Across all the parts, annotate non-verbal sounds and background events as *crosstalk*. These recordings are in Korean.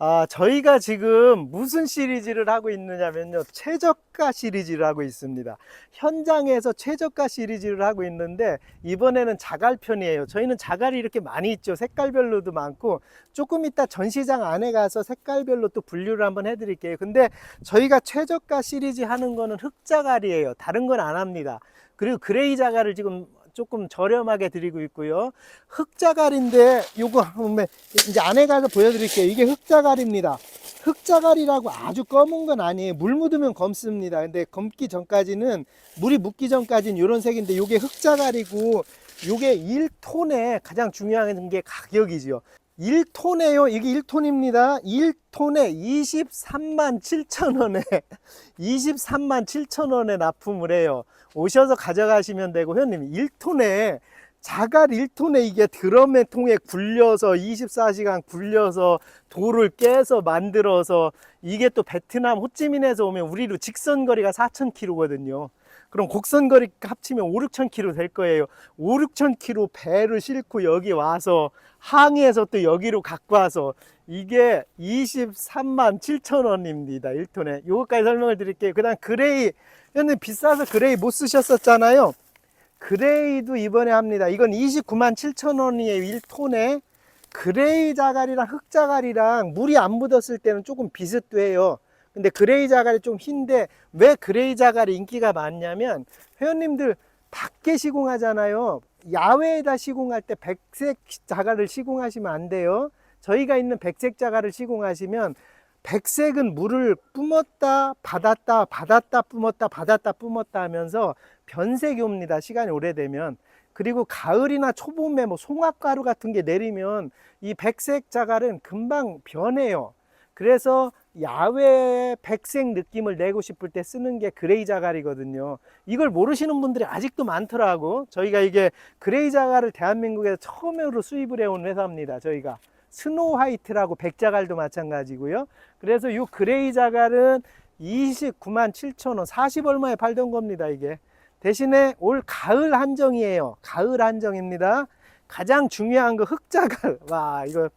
아, 저희가 지금 무슨 시리즈를 하고 있느냐면요. 최저가 시리즈를 하고 있습니다. 현장에서 최저가 시리즈를 하고 있는데, 이번에는 자갈 편이에요. 저희는 자갈이 이렇게 많이 있죠. 색깔별로도 많고, 조금 이따 전시장 안에 가서 색깔별로 또 분류를 한번 해드릴게요. 근데 저희가 최저가 시리즈 하는 거는 흑자갈이에요. 다른 건 안 합니다. 그리고 그레이 자갈을 지금 조금 저렴하게 드리고 있고요. 흑자갈인데 요거 이제 안에 가서 보여드릴게요. 이게 흑자갈입니다. 흑자갈이라고 아주 검은 건 아니에요. 물 묻으면 검습니다. 근데 검기 전까지는 물이 묻기 전까지는 이런 색인데 요게 흑자갈이고 요게 1톤에 가장 중요한 게 가격이죠. 1톤에요. 이게 1톤입니다. 1톤에 23만 7천 원에 *laughs* 23만 7천 원에 납품을 해요. 오셔서 가져가시면 되고 회원님 1톤에 자갈 1톤에 이게 드럼의 통에 굴려서 24시간 굴려서 돌을 깨서 만들어서 이게 또 베트남 호찌민에서 오면 우리로 직선 거리가 4,000km거든요. 그럼 곡선 거리 합치면 5, 6천 킬로 될 거예요. 5, 6천 킬로 배를 싣고 여기 와서 항해해서 또 여기로 갖고 와서 이게 23만 7천 원입니다. 1톤에. 요거까지 설명을 드릴게요. 그 다음 그레이 현님 비싸서 그레이 못 쓰셨었잖아요. 그레이도 이번에 합니다. 이건 29만 7천 원이에요. 1톤에. 그레이 자갈이랑 흑 자갈이랑 물이 안 묻었을 때는 조금 비슷해요. 근데 그레이 자갈이 좀 흰데 왜 그레이 자갈이 인기가 많냐면 회원님들 밖에 시공하잖아요. 야외에다 시공할 때 백색 자갈을 시공하시면 안 돼요. 저희가 있는 백색 자갈을 시공하시면 백색은 물을 뿜었다 받았다 받았다 뿜었다 받았다 뿜었다 하면서 변색이 옵니다. 시간이 오래되면. 그리고 가을이나 초봄에 뭐 송화가루 같은 게 내리면 이 백색 자갈은 금방 변해요. 그래서 야외 백색 느낌을 내고 싶을 때 쓰는 게 그레이 자갈이거든요. 이걸 모르시는 분들이 아직도 많더라고. 저희가 이게 그레이 자갈을 대한민국에서 처음으로 수입을 해온 회사입니다. 저희가. 스노우 화이트라고 백자갈도 마찬가지고요. 그래서 이 그레이 자갈은 29만 7천 원, 40 얼마에 팔던 겁니다, 이게. 대신에 올 가을 한정이에요. 가을 한정입니다. 가장 중요한 거 흑자갈. 와, 이거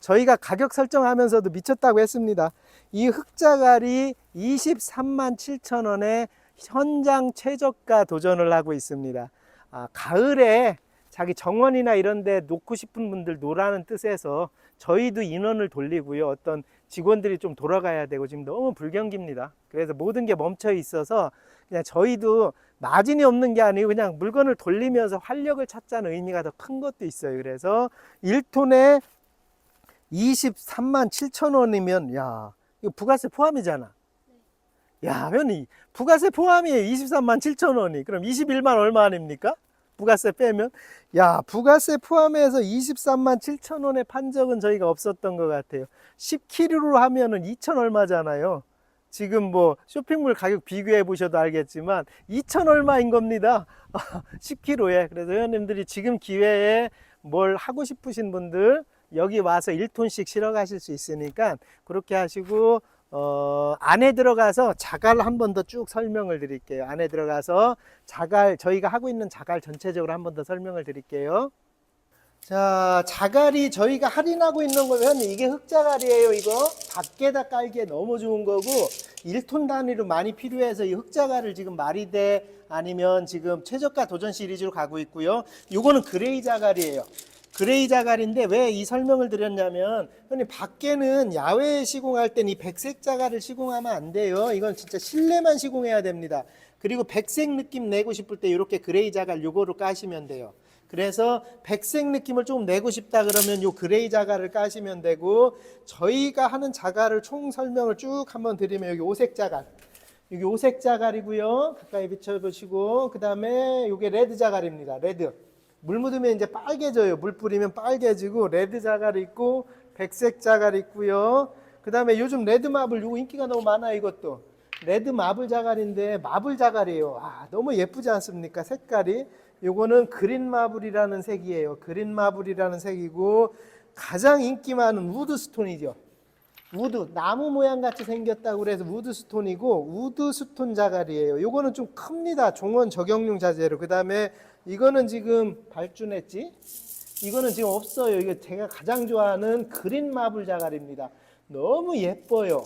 저희가 가격 설정하면서도 미쳤다고 했습니다. 이 흑자갈이 23만 7천 원에 현장 최저가 도전을 하고 있습니다. 아, 가을에 자기 정원이나 이런 데 놓고 싶은 분들 노라는 뜻에서 저희도 인원을 돌리고요. 어떤 직원들이 좀 돌아가야 되고 지금 너무 불경기입니다. 그래서 모든 게 멈춰 있어서 그냥 저희도 마진이 없는 게 아니고 그냥 물건을 돌리면서 활력을 찾자는 의미가 더 큰 것도 있어요. 그래서 1톤에 23만 7천 원이면 야 이거 부가세 포함이잖아. 야 회원님 부가세 포함이에요. 23만 7천 원이 그럼 21만 얼마 아닙니까? 부가세 빼면 야 부가세 포함해서 23만 7천 원에 판 적은 저희가 없었던 것 같아요. 10kg로 하면은 2천 얼마잖아요. 지금 뭐 쇼핑몰 가격 비교해 보셔도 알겠지만 2천 얼마인 겁니다. *laughs* 10kg에. 그래서 회원님들이 지금 기회에 뭘 하고 싶으신 분들 여기 와서 1톤씩 실어 가실 수 있으니까 그렇게 하시고 어, 안에 들어가서 자갈 한 번 더 쭉 설명을 드릴게요. 안에 들어가서 자갈 저희가 하고 있는 자갈 전체적으로 한 번 더 설명을 드릴게요. 자, 자갈이 저희가 할인하고 있는 거면 이게 흑자갈이에요, 이거. 밖에다 깔기에 너무 좋은 거고 1톤 단위로 많이 필요해서 이 흑자갈을 지금 마리대 아니면 지금 최저가 도전 시리즈로 가고 있고요. 요거는 그레이 자갈이에요. 그레이 자갈인데 왜 이 설명을 드렸냐면 형님 밖에는 야외에 시공할 땐 이 백색 자갈을 시공하면 안 돼요. 이건 진짜 실내만 시공해야 됩니다. 그리고 백색 느낌 내고 싶을 때 이렇게 그레이 자갈 요거로 까시면 돼요. 그래서 백색 느낌을 좀 내고 싶다 그러면 요 그레이 자갈을 까시면 되고 저희가 하는 자갈을 총 설명을 쭉 한번 드리면 여기 오색 자갈 여기 오색 자갈이고요 가까이 비춰보시고 그 다음에 요게 레드 자갈입니다 레드 물 묻으면 이제 빨개져요 물 뿌리면 빨개지고 레드 자갈 있고 백색 자갈 있고요 그 다음에 요즘 레드 마블 요거 인기가 너무 많아요 이것도 레드 마블 자갈인데 마블 자갈이에요 아 너무 예쁘지 않습니까 색깔이 요거는 그린 마블이라는 색이에요. 그린 마블이라는 색이고 가장 인기 많은 우드스톤이죠. 우드 나무 모양 같이 생겼다고 그래서 우드스톤이고 우드스톤 자갈이에요. 요거는 좀 큽니다. 종원 적용용 자재로. 그다음에 이거는 지금 발주냈지? 이거는 지금 없어요. 이게 제가 가장 좋아하는 그린 마블 자갈입니다. 너무 예뻐요.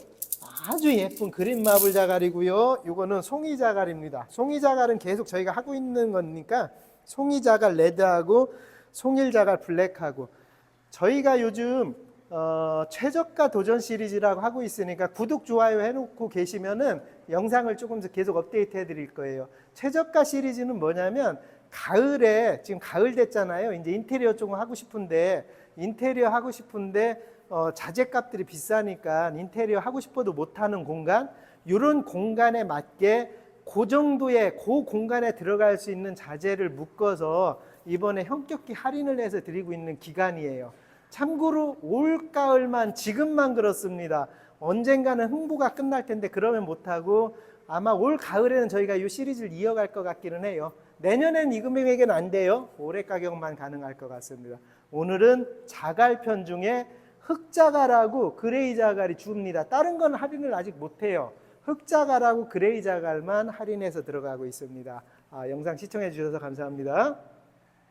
아주 예쁜 그린 마블 자갈이고요. 이거는 송이 자갈입니다. 송이 자갈은 계속 저희가 하고 있는 거니까 송이 자갈 레드하고 송일 자갈 블랙하고 저희가 요즘 어, 최저가 도전 시리즈라고 하고 있으니까 구독 좋아요 해놓고 계시면은 영상을 조금 더 계속 업데이트 해드릴 거예요. 최저가 시리즈는 뭐냐면 가을에 지금 가을 됐잖아요. 이제 인테리어 조금 하고 싶은데 인테리어 하고 싶은데 어, 자재값들이 비싸니까 인테리어 하고 싶어도 못하는 공간 이런 공간에 맞게 그 정도의 그 공간에 들어갈 수 있는 자재를 묶어서 이번에 현격히 할인을 해서 드리고 있는 기간이에요. 참고로 올 가을만 지금만 그렇습니다. 언젠가는 홍보가 끝날 텐데 그러면 못하고 아마 올 가을에는 저희가 이 시리즈를 이어갈 것 같기는 해요. 내년엔 이 금액에는 안 돼요. 올해 가격만 가능할 것 같습니다. 오늘은 자갈편 중에 흑자갈하고 그레이 자갈이 줍니다. 다른 건 할인을 아직 못해요. 흑자갈하고 그레이 자갈만 할인해서 들어가고 있습니다. 아, 영상 시청해 주셔서 감사합니다.